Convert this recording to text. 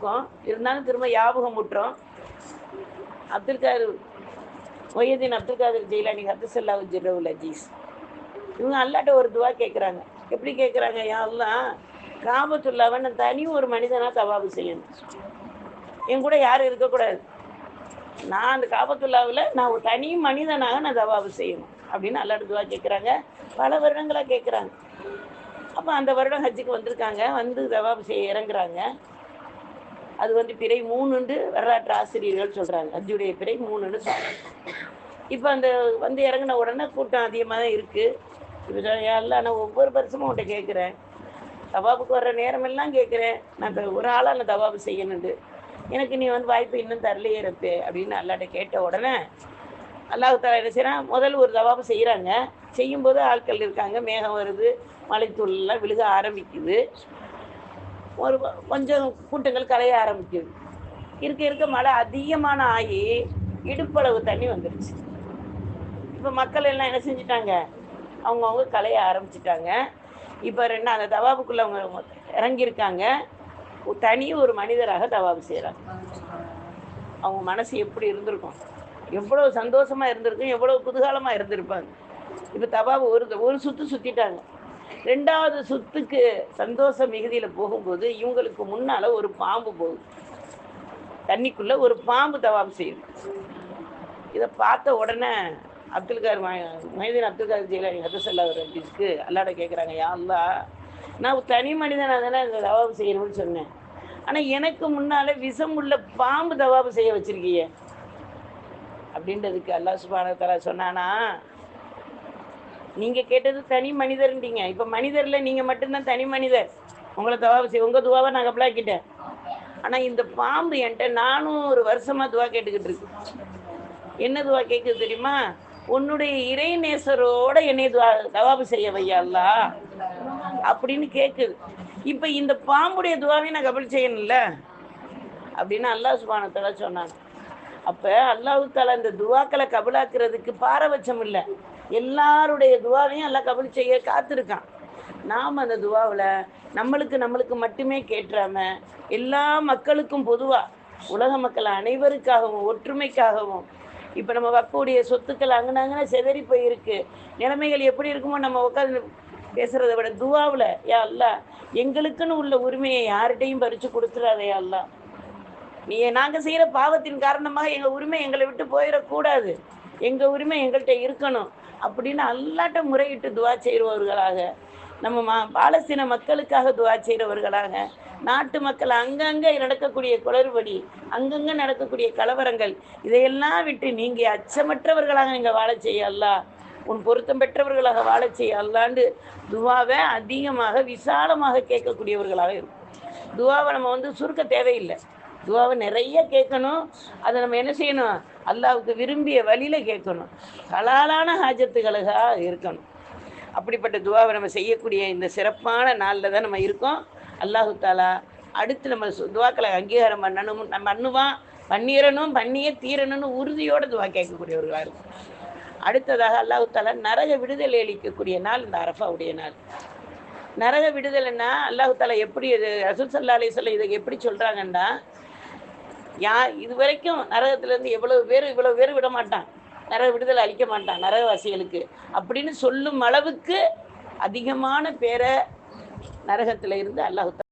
இருக்கும். இருந்தாலும் திரும்ப ஞாபகம் முட்டுறோம் அப்துல் கார் மொய்யதீன் அப்துல் காதர் ஜெயிலானி ஹத்துசல்லா ஜிரவுல் அஜீஸ் இவங்க அல்லாட்ட ஒரு துவா கேட்குறாங்க எப்படி கேட்குறாங்க யாரெல்லாம் காபத்துள்ளாவை நான் தனி ஒரு மனிதனாக தவாபு செய்யணும். என் கூட யாரும் இருக்கக்கூடாது நான் அந்த காபத்துள்ளாவில் நான் ஒரு தனி மனிதனாக நான் தவாபு செய்யணும். அப்படின்னு அல்லாட்ட துவா கேட்குறாங்க பல வருடங்களாக கேட்குறாங்க அப்போ அந்த வருடம் ஹஜ்ஜுக்கு வந்திருக்காங்க. வந்து தவாபு செய்ய இறங்குறாங்க. அது வந்து பிறை மூணுண்டு வரலாற்று ஆசிரியர்கள் சொல்கிறாங்க ஹஜ்ஜுடைய பிறை மூணுன்னு சொல்கிறாங்க இப்போ அந்த வந்து இறங்கின உடனே கூட்டம் அதிகமாக தான் இருக்குது இப்போ எல்லாம் நான் ஒவ்வொரு வருஷமும் உன்ட்ட கேட்குறேன். தவாபுக்கு வர்ற நேரமெல்லாம் கேட்குறேன். நான் ஒரு ஆளாக நான் தவாபு செய்யணுண்டு. எனக்கு நீ வந்து வாய்ப்பு இன்னும் தரலையே இருப்பு அப்படின்னு அல்லாட்ட கேட்ட உடனே அல்லாஹ் என்ன செய்கிறான் முதல் ஒரு தவாபு செய்கிறாங்க செய்யும்போது ஆட்கள் இருக்காங்க. மேகம் வருது. மலைத்தூள்லாம் விழுக ஆரம்பிக்குது. ஒரு கொஞ்சம் கூட்டங்கள் கலைய ஆரம்பிக்குது. இருக்க இருக்க மழை அதிகமான ஆகி இடுப்பளவு தண்ணி வந்துருச்சு. இப்போ மக்கள் எல்லாம் என்ன செஞ்சிட்டாங்க? அவங்கவுங்க கலைய ஆரம்பிச்சிட்டாங்க. இப்போ ரெண்டு அந்த தவாபுக்குள்ளே அவங்க இறங்கியிருக்காங்க. தனி ஒரு மனிதராக தவாபு செய்கிறாங்க அவங்க மனசு எப்படி இருந்திருக்கும்? எவ்வளோ சந்தோஷமாக இருந்திருக்கும் எவ்வளோ குதூகலமாக இருந்திருப்பாங்க. இப்போ தவாபு ஒரு ஒரு சுற்று சுற்றிட்டாங்க ரெண்டாவது சுத்துக்கு சந்தோஷ மிகுதியில் போகும்போது இவங்களுக்கு முன்னால ஒரு பாம்பு போகுது. தண்ணிக்குள்ள ஒரு பாம்பு தவாம் செய்யுது. இதை பார்த்த உடனே அப்துல் கார் மைதீன் அப்துல் கார் ஜெயிலானி ஹதசல்லா ரபிஸ்க்கு அல்லாட கேட்குறாங்க யா நான் தனி மனிதனாக தானே இந்த தவாபு செய்யணும்னு சொன்னேன். ஆனால் எனக்கு முன்னால் விஷம் உள்ள பாம்பு தவாபு செய்ய வச்சிருக்கீங்க அப்படின்றதுக்கு அல்லாஹ் சுபான தலா சொன்னானா நீங்க கேட்டது தனி மனிதர்ன்றீங்க. இப்ப மனிதர்ல நீங்க மட்டும்தான் தனி மனிதர். உங்களை துவா செய்ய உங்க துவாவை நான் கப்பலாக்கிட்டேன் ஆனா இந்த பாம்பு என்கிட்ட நானும் ஒரு வருஷமா துவா கேட்டுக்கிட்டு இருக்கு. என்ன துவா கேட்குது தெரியுமா? உன்னுடைய இறை நேசரோட என்னை துவா தவாபு செய்ய வையா அப்படின்னு கேட்குது இப்ப இந்த பாம்புடைய துவாவையும் நான் கபல் செய்யணும்ல? அப்படின்னு அல்லாஹ் சுபானத்தால சொன்னாங்க. அப்ப அல்லாஹு தாலா இந்த துவாக்களை கபலாக்குறதுக்கு பாரபட்சம் இல்லை எல்லாருடைய துவாவையும் எல்லாம் கபல் செய்ய காத்திருக்கான். நாம் அந்த துவாவில் நம்மளுக்கு நம்மளுக்கு மட்டுமே கேட்டுறாம எல்லா மக்களுக்கும் பொதுவாக உலக மக்கள் அனைவருக்காகவும் ஒற்றுமைக்காகவும் இப்போ நம்ம வக்கக்கூடிய சொத்துக்கள் அங்கனாங்கன்னா செதறி போயிருக்கு. நிலைமைகள் எப்படி இருக்குமோ நம்ம உட்காந்து பேசுறதை விட துவாவில் யா அல்லா எங்களுக்குன்னு உள்ள உரிமையை யார்கிட்டையும் பறித்து கொடுத்துடாதே அல்லா நீ நாங்கள் செய்கிற பாவத்தின் காரணமாக எங்கள் உரிமை எங்களை விட்டு போயிடக்கூடாது. எங்கள் உரிமை எங்கள்கிட்ட இருக்கணும் அப்படின்னு அல்லாட்ட முறையிட்டு துவா செய்கிறவர்களாக நம்ம மா பாலஸ்தீன மக்களுக்காக துவா செய்கிறவர்களாக நாட்டு மக்கள் அங்கங்கே நடக்கக்கூடிய குளறுபடி அங்கங்கே நடக்கக்கூடிய கலவரங்கள் இதையெல்லாம் விட்டு நீங்கள் அச்சமற்றவர்களாக நீங்கள் வாழ செய்ய அல்லா. உன் பொருத்தம் பெற்றவர்களாக வாழ செய்ய அல்லாண்டு துவாவை அதிகமாக விசாலமாக கேட்கக்கூடியவர்களாக இருக்கும். துவாவை நம்ம வந்து சுருக்க தேவையில்லை. துவாவை நிறைய கேட்கணும். அதை நம்ம என்ன செய்யணும்? அல்லாவுக்கு விரும்பிய வழியில் கேட்கணும். ஹலாலான ஹாஜத்துகளுக்காக இருக்கணும். அப்படிப்பட்ட துவாவை நம்ம செய்யக்கூடிய இந்த சிறப்பான நாளில் தான் நம்ம இருக்கோம். அல்லாஹு தாலா அடுத்து நம்ம சு- துவாக்களை அங்கீகாரம் பண்ணணும் நம்ம பண்ணுவான். பண்ணிடணும் பண்ணியே தீரணும்னு உறுதியோட துவா கேட்கக்கூடியவர்களாக இருக்கும். அடுத்ததாக அல்லாஹு தாலா நரக விடுதலை அளிக்கக்கூடிய நாள் இந்த அரஃபாவுடைய நாள். நரக விடுதலைன்னா அல்லாஹு தாலா எப்படி இது ரசூல் சல்லா சொல்ல இதை எப்படி சொல்கிறாங்கன்னா யார் இது வரைக்கும் நரகத்திலேருந்து எவ்வளவு பேர் இவ்வளவு பேர் விட மாட்டான் நரக விடுதலை அளிக்க மாட்டான் நரகவாசிகளுக்கு அப்படின்னு சொல்லும் அளவுக்கு அதிகமான பேரை நரகத்துல இருந்து அல்லாஹு